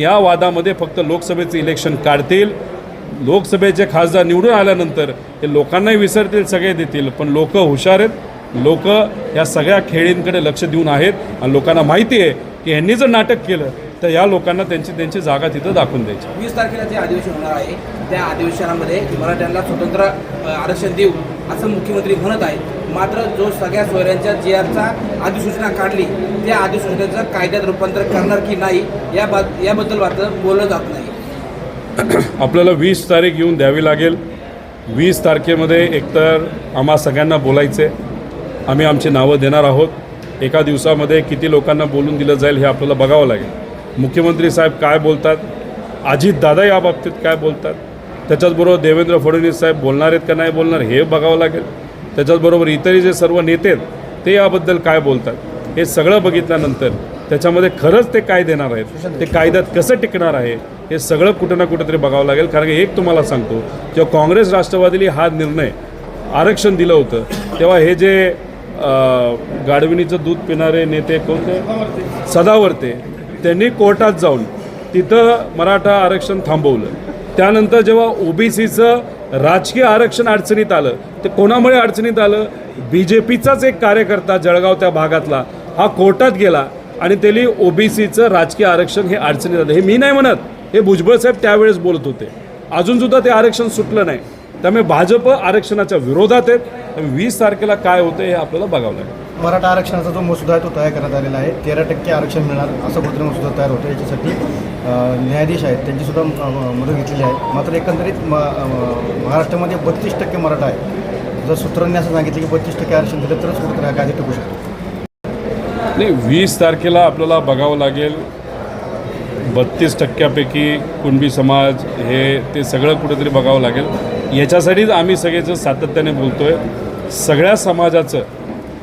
या वादामध्ये फक्त लोकसभेचं इलेक्शन काढतील. लोकसभेचे खासदार निवडून आल्यानंतर हे लोकांनाही विसरतील सगळे देतील. पण लोक हुशार आहेत. लोक या सगळ्या खेळींकडे लक्ष देऊन आहेत. आणि लोकांना माहिती आहे की यांनी जर नाटक केलं तर या लोकांना त्यांची त्यांची जागा तिथं दाखवून द्यायची. वीस तारखेला जे अधिवेशन होणार आहे त्या अधिवेशनामध्ये मराठ्यांना स्वतंत्र आरक्षण देऊ असं मुख्यमंत्री म्हणत आहेत. मात्र जो सगळ्या सोयऱ्यांच्या जी आरचा अधिसूचना काढली त्या अधिसूचनेचं कायद्यात रूपांतर करणार की नाही या बाब याबद्दल मात्र बोललं जात नाही. आपल्याला वीस तारीख येऊन द्यावी लागेल. वीस तारखेमध्ये एकतर आम्हा सगळ्यांना बोलायचे आम्ही आमची नावं देणार आहोत. एका दिवसामध्ये किती लोकांना बोलून दिलं जाईल हे आपल्याला बघावं लागेल. मुख्यमंत्री साहेब काय बोलतात? अजितदादा या बाबतीत काय बोलतात? त्याच्याचबरोबर देवेंद्र फडणवीस साहेब बोलणार आहेत का नाही बोलणार हे बघावं लागेल. त्याच्याचबरोबर इतरही जे सर्व नेते आहेत ते याबद्दल काय बोलतात? हे सगळं बघितल्यानंतर त्याच्यामध्ये खरंच ते काय देणार आहेत? ते कायद्यात कसं टिकणार आहे? हे सगळं कुठं ना कुठंतरी बघावं लागेल. कारण की एक तुम्हाला सांगतो जेव्हा काँग्रेस राष्ट्रवादीने हा निर्णय आरक्षण दिलं होतं तेव्हा हे जे गाडविणीचं गाढविणीचं दूध पिणारे नेते कोणते? सदावर्ते. त्यांनी कोर्टात जाऊन तिथं मराठा आरक्षण थांबवलं. त्यानंतर जेव्हा ओबीसीचं राजकीय आरक्षण अडचणीत आलं ते कोणामुळे अडचणीत आलं? बी जे पीचाच एक कार्यकर्ता जळगाव त्या भागातला हा कोर्टात गेला आणि त्यांनी ओबीसीचं राजकीय आरक्षण हे अडचणीत आलं. हे मी नाही म्हणत हे भुजबळ साहेब त्यावेळेस बोलत होते. अजूनसुद्धा ते आरक्षण सुटलं नाही. त्यामुळे भाजप आरक्षणाच्या विरोधात आहेत. वीस तारखेला काय होतं हे आपल्याला बघावं लागेल. मराठा आरक्षणाचा जो मसुदा आहे तो तयार करण्यात आलेला आहे. तेरा टक्के आरक्षण मिळणार असं पद्धतीने मसुदा तयार होतो याच्यासाठी न्यायाधीश आहेत. त्यांचीसुद्धा मदत घेतलेली आहे. मात्र एकंदरीत म- महाराष्ट्रामध्ये बत्तीस टक्के मराठा आहे. जर सूत्रांनी असं सांगितलं की बत्तीस टक्के आरक्षण दिलं तरच कुठेतरी हा कायदे टिकू शकतो. नाही वीस तारखेला आपल्याला बघावं लागेल. बत्तीस टक्क्यापैकी कुणबी समाज हे ते सगळं कुठेतरी बघावं लागेल. याच्यासाठीच आम्ही सगळेच सातत्याने बोलतो आहे सगळ्या समाजाचं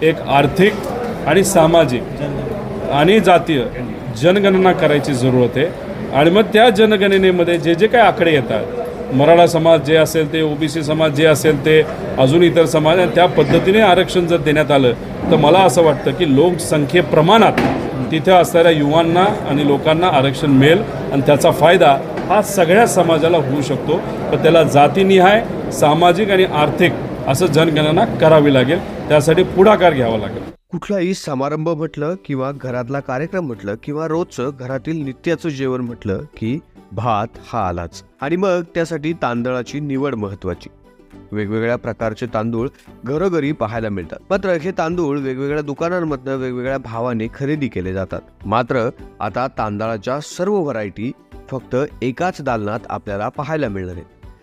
एक आर्थिक आणि सामाजिक आणि जातीय जनगणना करायची जरूरत आहे. आणि मग त्या जनगणनेमध्ये जे जे काही आकडे येतात मराठा समाज जे असेल ते ओबीसी समाज जे असेल ते अजून इतर समाज आणि त्या पद्धतीने आरक्षण जर देण्यात आलं तर मला असं वाटतं की लोकसंख्येप्रमाणात तिथे असणाऱ्या युवांना आणि लोकांना आरक्षण मिळेल आणि त्याचा फायदा हा सगळ्या समाजाला होऊ शकतो. पण त्याला जातीनिहाय सामाजिक आणि आर्थिक असं जनगणना करावी लागेल. त्यासाठी पुढाकार घ्यावा लागेल. कुठलाही समारंभ म्हटलं किंवा घरातला कार्यक्रम म्हटलं किंवा रोजचं घरातील नित्याचं जेवण म्हटलं की भात हा आलाच. आणि मग त्यासाठी तांदळाची निवड महत्वाची वेगवेगळ्या प्रकारचे तांदूळ घरोघरी पाहायला मिळतात. मात्र हे तांदूळ वेगवेगळ्या दुकानांमधनं वेगवेगळ्या भावाने खरेदी केले जातात. मात्र आता तांदळाच्या सर्व व्हरायटी फक्त एकाच दालनात आपल्याला पाहायला मिळणार आहेत.